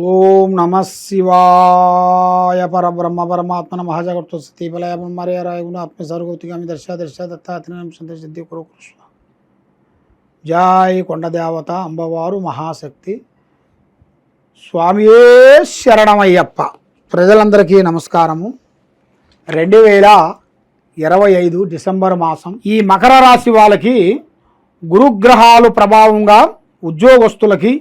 ఓం నమ శివాయ పరబ్రహ్మ పరమాత్మన మహాజగత్వ స్థితిపలయ బ్రహ్మరేరాయ రాయగుణ ఆత్మ సర్వతిగామి దర్శ దర్శ దత్తాత్రేయం సంత సిద్ధి కురు కృష్ణ. జై కొండదేవత అంబవారు మహాశక్తి. స్వామియే శరణమయ్యప్ప. ప్రజలందరికీ నమస్కారము. రెండు వేల ఇరవై ఐదు డిసెంబర్ మాసం ఈ మకర రాశి వాళ్ళకి గురుగ్రహాలు ప్రభావంగా ఉద్యోగస్తులకి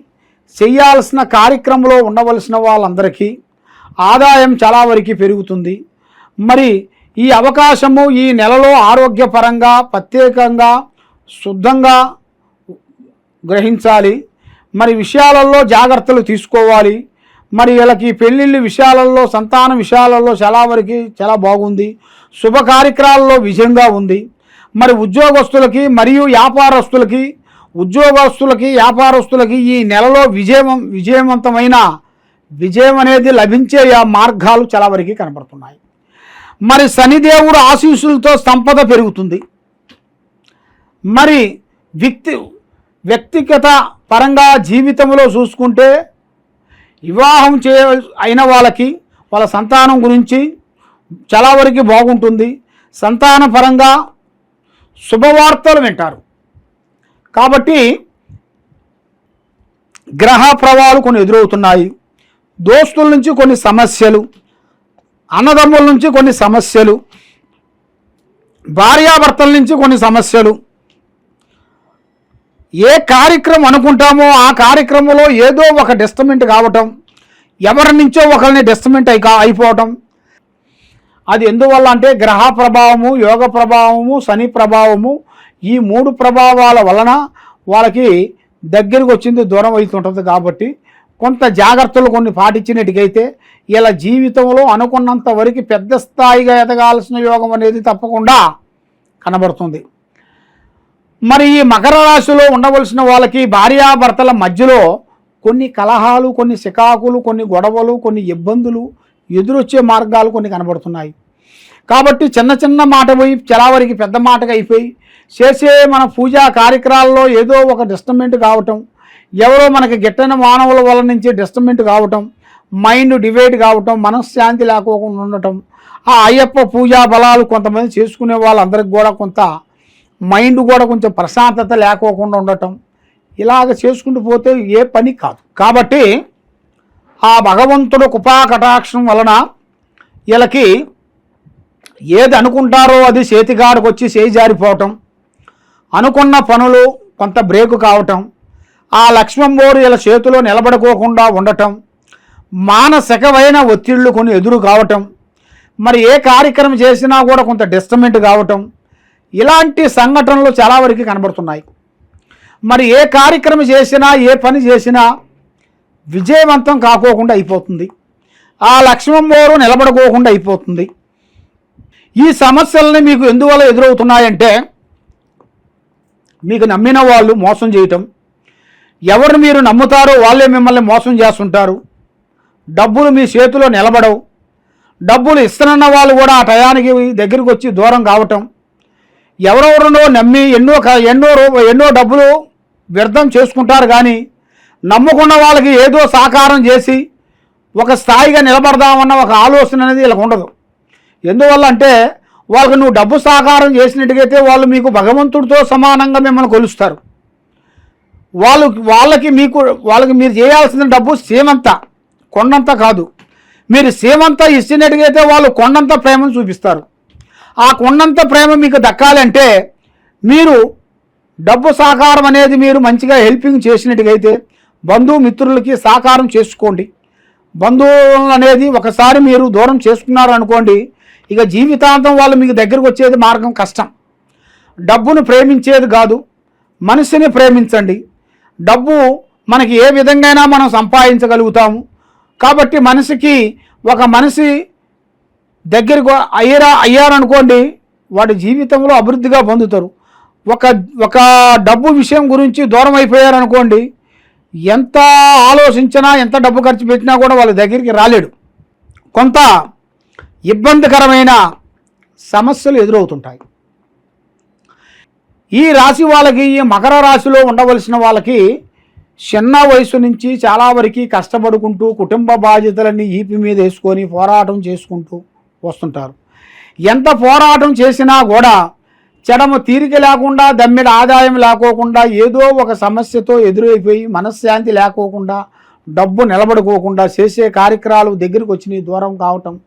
చేయాల్సిన కార్యక్రమంలో ఉండవలసిన వాళ్ళందరికీ ఆదాయం చాలా వరకు పెరుగుతుంది. మరి ఈ అవకాశము ఈ నెలలో ఆరోగ్యపరంగా ప్రత్యేకంగా శుద్ధంగా గ్రహించాలి. మరి విషయాలలో జాగ్రత్తలు తీసుకోవాలి. మరి వీళ్ళకి పెళ్ళిళ్ళు విషయాలలో సంతాన విషయాలలో చాలా వరకు చాలా బాగుంది. శుభ కార్యక్రమాల్లో విజయంగా ఉంది. మరి ఉద్యోగస్తులకి మరియు వ్యాపారస్తులకి ఉద్యోగస్తులకి వ్యాపారస్తులకి ఈ నెలలో విజయం విజయవంతమైన విజయం అనేది లభించే ఆ మార్గాలు చాలా వరకు కనబడుతున్నాయి. మరి శనిదేవుడు ఆశీస్సులతో సంపద పెరుగుతుంది. మరి వ్యక్తి వ్యక్తిగత పరంగా జీవితంలో చూసుకుంటే వివాహం చే అయిన వాళ్ళకి వాళ్ళ సంతానం గురించి చాలా వరకు బాగుంటుంది. సంతాన పరంగా శుభవార్తలు వింటారు. కాబట్టి గ్రహ ప్రవాహాలు కొన్ని ఎదురవుతున్నాయి. దోస్తుల నుంచి కొన్ని సమస్యలు అన్నదమ్ముల నుంచి కొన్ని సమస్యలు భార్యాభర్తల నుంచి కొన్ని సమస్యలు. ఏ కార్యక్రమం అనుకుంటామో ఆ కార్యక్రమంలో ఏదో ఒక డిస్టర్మెంట్ కావటం ఎవరి నుంచో ఒకరిని డిస్టర్మెంట్ అయి అయిపోవటం. అది ఎందువల్ల అంటే గ్రహ ప్రభావము యోగ ప్రభావము శని ప్రభావము ఈ మూడు ప్రభావాల వలన వాళ్ళకి దగ్గరికి వచ్చింది దూరం అవుతుంటుంది కాబట్టి కొంత జాగ్రత్తలు కొన్ని పాటించినట్టుకైతే ఇలా జీవితంలో అనుకున్నంత వరకు పెద్ద స్థాయిగా ఎదగాల్సిన యోగం అనేది తప్పకుండా కనబడుతుంది. మరి ఈ మకర రాశిలో ఉండవలసిన వాళ్ళకి భార్యాభర్తల మధ్యలో కొన్ని కలహాలు కొన్ని సికాకులు కొన్ని గొడవలు కొన్ని ఇబ్బందులు ఎదురొచ్చే మార్గాలు కొన్ని కనబడుతున్నాయి. కాబట్టి చిన్న చిన్న మాట పోయి చలావరికి పెద్ద మాటగా అయిపోయి చేసే మన పూజా కార్యక్రమాల్లో ఏదో ఒక డిస్టర్బెంట్ కావటం ఎవరో మనకి గిట్టని మానవుల వల్ల నుంచి డిస్టర్బెంట్ కావటం మైండ్ డివైడ్ కావటం మనశ్శాంతి లేకోకుండా ఉండటం ఆ అయ్యప్ప పూజా బలాలు కొంతమంది చేసుకునే వాళ్ళందరికి కూడా కొంత మైండ్ కూడా కొంచెం ప్రశాంతత లేకోకుండా ఉండటం ఇలాగ చేసుకుంటూ పోతే ఏ పని కాదు. కాబట్టి ఆ భగవంతుడు కృపాకటాక్షం వలన వీళ్ళకి ఏది అనుకుంటారో అది చేతిగాడికి వచ్చి చేయి జారిపోవటం అనుకున్న పనులు కొంత బ్రేకు కావటం ఆ లక్ష్మంబోరు ఇలా చేతిలో నిలబడుకోకుండా ఉండటం మానసికమైన ఒత్తిళ్ళు కొన్ని ఎదురు కావటం మరి ఏ కార్యక్రమం చేసినా కూడా కొంత డిస్టర్మెంట్ కావటం ఇలాంటి సంఘటనలు చాలా వరకు కనబడుతున్నాయి. మరి ఏ కార్యక్రమం చేసినా ఏ పని చేసినా విజయవంతం కాకోకుండా అయిపోతుంది. ఆ లక్ష్మం బోరు నిలబడుకోకుండా అయిపోతుంది. ఈ సమస్యలని మీకు ఎందువల్ల ఎదురవుతున్నాయంటే మీకు నమ్మిన వాళ్ళు మోసం చేయటం. ఎవరు మీరు నమ్ముతారో వాళ్ళే మిమ్మల్ని మోసం చేస్తుంటారు. డబ్బులు మీ చేతిలో నిలబడవు. డబ్బులు ఇస్తున్న వాళ్ళు కూడా ఆ టయానికి దగ్గరికి వచ్చి దూరం కావటం. ఎవరెవరినో నమ్మి ఎన్నో ఎన్నో ఎన్నో డబ్బులు వ్యర్థం చేసుకుంటారు కానీ నమ్ముకున్న వాళ్ళకి ఏదో సాకారం చేసి ఒక స్థాయిగా నిలబడదామన్న ఒక ఆలోచన అనేది వీళ్ళకి ఉండదు. ఎందువల్ల అంటే వాళ్ళకి నువ్వు డబ్బు సాకారం చేసినట్టుగైతే వాళ్ళు మీకు భగవంతుడితో సమానంగా మిమ్మల్ని కొలుస్తారు. వాళ్ళు వాళ్ళకి మీకు వాళ్ళకి మీరు చేయాల్సిన డబ్బు సేమంత కొండంత కాదు. మీరు సేమంత ఇచ్చినట్టుగైతే వాళ్ళు కొండంత ప్రేమను చూపిస్తారు. ఆ కొండంత ప్రేమ మీకు దక్కాలంటే మీరు డబ్బు సహకారం అనేది మీరు మంచిగా హెల్పింగ్ చేసినట్టుగైతే బంధుమిత్రులకి సహకారం చేసుకోండి. బంధువులు అనేది ఒకసారి మీరు దూరం చేసుకున్నారు అనుకోండి ఇక జీవితాంతం వాళ్ళు మీకు దగ్గరకు వచ్చేది మార్గం కష్టం. డబ్బును ప్రేమించేది కాదు మనిషిని ప్రేమించండి. డబ్బు మనకి ఏ విధంగా మనం సంపాదించగలుగుతాము. కాబట్టి మనిషికి ఒక మనిషి దగ్గరకు అయ్యారా అయ్యారనుకోండి వాడి జీవితంలో అభివృద్ధిగా పొందుతారు. ఒక ఒక డబ్బు విషయం గురించి దూరం అయిపోయారనుకోండి ఎంత ఆలోచించినా ఎంత డబ్బు ఖర్చు పెట్టినా కూడా వాళ్ళ దగ్గరికి రాలేడు. కొంత ఇబ్బందికరమైన సమస్యలు ఎదురవుతుంటాయి. ఈ రాశి వాళ్ళకి ఈ మకర రాశిలో ఉండవలసిన వాళ్ళకి చిన్న వయసు నుంచి చాలా వరకు కష్టపడుకుంటూ కుటుంబ బాధ్యతలన్నీ ఈపి మీద వేసుకొని పోరాటం చేసుకుంటూ వస్తుంటారు. ఎంత పోరాటం చేసినా కూడా చెడము తీరిక లేకుండా దమ్మిడ ఆదాయం లేకోకుండా ఏదో ఒక సమస్యతో ఎదురైపోయి మనశ్శాంతి లేకోకుండా డబ్బు నిలబడుకోకుండా చేసే కార్యక్రమాలు దగ్గరికి వచ్చినాయి దూరం కావటం.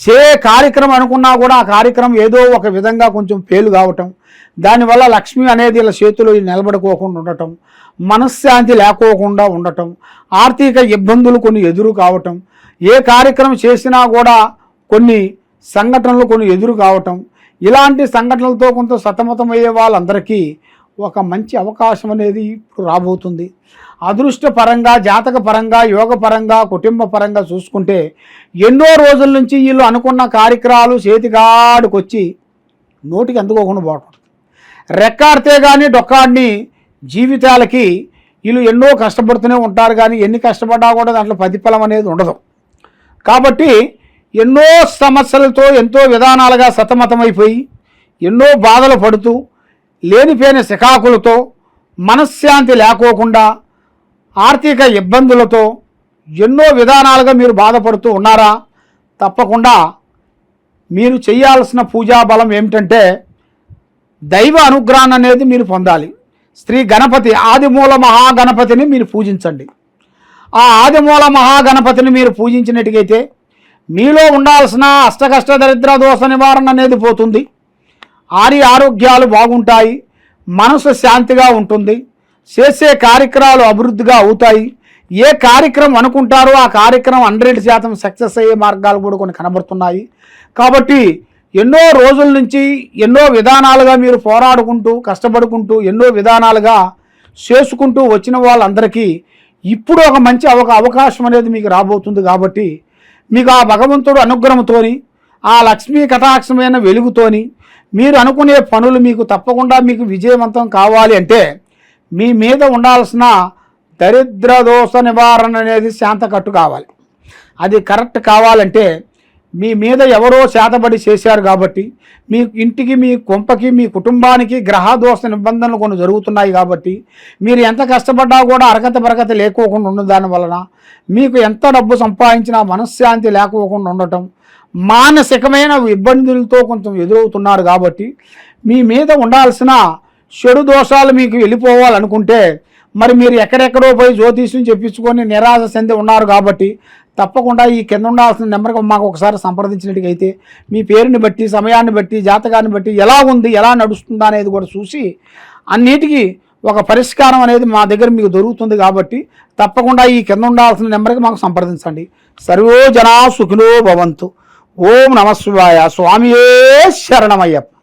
చే కార్యక్రమం అనుకున్నా కూడా ఆ కార్యక్రమం ఏదో ఒక విధంగా కొంచెం ఫెయిల్ కావటం. దానివల్ల లక్ష్మి అనేది ఇలా చేతిలో నిలబడుకోకుండా ఉండటం. మనశ్శాంతి లేకోకుండా ఉండటం. ఆర్థిక ఇబ్బందులు కొన్ని ఎదురు కావటం. ఏ కార్యక్రమం చేసినా కూడా కొన్ని సంఘటనలు కొన్ని ఎదురు కావటం. ఇలాంటి సంఘటనలతో కొంత సతమతమయ్యే వాళ్ళందరికీ ఒక మంచి అవకాశం అనేది ఇప్పుడు రాబోతుంది. అదృష్టపరంగా జాతక పరంగా యోగ పరంగా కుటుంబ పరంగా చూసుకుంటే ఎన్నో రోజుల నుంచి వీళ్ళు అనుకున్న కార్యక్రమాలు చేతిగాడుకొచ్చి నోటికి అందుకోకుండా పోవటం రెక్కాడితే కానీ డొక్కాడిని జీవితాలకి వీళ్ళు ఎన్నో కష్టపడుతూనే ఉంటారు కానీ ఎన్ని కష్టపడ్డా కూడా దాంట్లో ప్రతిఫలం అనేది ఉండదు. కాబట్టి ఎన్నో సమస్యలతో ఎంతో విధానాలుగా సతమతమైపోయి ఎన్నో బాధలు పడుతూ లేనిపోయిన శికాకులతో మనశ్శాంతి లేకోకుండా ఆర్థిక ఇబ్బందులతో ఎన్నో విధానాలుగా మీరు బాధపడుతూ ఉన్నారా? తప్పకుండా మీరు చేయాల్సిన పూజా బలం ఏమిటంటే దైవ అనుగ్రహం అనేది మీరు పొందాలి. శ్రీ గణపతి ఆదిమూల మహాగణపతిని మీరు పూజించండి. ఆ ఆదిమూల మహాగణపతిని మీరు పూజించినట్టుగైతే మీలో ఉండాల్సిన అష్టకష్ట దరిద్ర దోష నివారణ అనేది పోతుంది. ఆరి ఆరోగ్యాలు బాగుంటాయి. మనసు శాంతిగా ఉంటుంది. చేసే కార్యక్రమాలు అభివృద్ధిగా అవుతాయి. ఏ కార్యక్రమం అనుకుంటారో ఆ కార్యక్రమం హండ్రెడ్ శాతం సక్సెస్ అయ్యే మార్గాలు కూడా కొన్ని కనబడుతున్నాయి. కాబట్టి ఎన్నో రోజుల నుంచి ఎన్నో విధానాలుగా మీరు పోరాడుకుంటూ కష్టపడుకుంటూ ఎన్నో విధానాలుగా చేసుకుంటూ వచ్చిన వాళ్ళందరికీ ఇప్పుడు ఒక మంచి ఒక అవకాశం అనేది మీకు రాబోతుంది కాబట్టి మీకు ఆ భగవంతుడు అనుగ్రహంతోని ఆ లక్ష్మీ కటాక్షమైన వెలుగుతోని మీరు అనుకునే పనులు మీకు తప్పకుండా మీకు విజయవంతం కావాలి అంటే మీ మీద ఉండాల్సిన దరిద్ర దోష నివారణ అనేది శాంత కట్టు కావాలి. అది కరెక్ట్ కావాలంటే మీ మీద ఎవరో శాతపడి చేశారు కాబట్టి మీ ఇంటికి మీ కొంపకి మీ కుటుంబానికి గ్రహదోష నిబంధనలు కొన్ని జరుగుతున్నాయి కాబట్టి మీరు ఎంత కష్టపడ్డా కూడా అరగత బరగత లేకోకుండా ఉన్న దాని వలన మీకు ఎంత డబ్బు సంపాదించినా మనశ్శాంతి లేకోకుండా ఉండటం మానసికమైన ఇబ్బందులతో కొంచెం ఎదురవుతున్నారు కాబట్టి మీ మీద ఉండాల్సిన చెడు దోషాలు మీకు వెళ్ళిపోవాలనుకుంటే మరి మీరు ఎక్కడెక్కడో పోయి జ్యోతిష్యం చెప్పించుకొని నిరాశ చెంది ఉన్నారు కాబట్టి తప్పకుండా ఈ కింద ఉండాల్సిన నెంబర్కి మాకు ఒకసారి సంప్రదించినట్టుగైతే మీ పేరుని బట్టి సమయాన్ని బట్టి జాతకాన్ని బట్టి ఎలా ఉంది ఎలా నడుస్తుందా అనేది కూడా చూసి అన్నిటికీ ఒక పరిష్కారం అనేది మా దగ్గర మీకు దొరుకుతుంది కాబట్టి తప్పకుండా ఈ కింద ఉండాల్సిన నెంబర్కి మాకు సంప్రదించండి. సర్వో జనా సుఖినో భవంతు. ఓం నమశివాయ స్వామియే శరణమయ్యప్ప.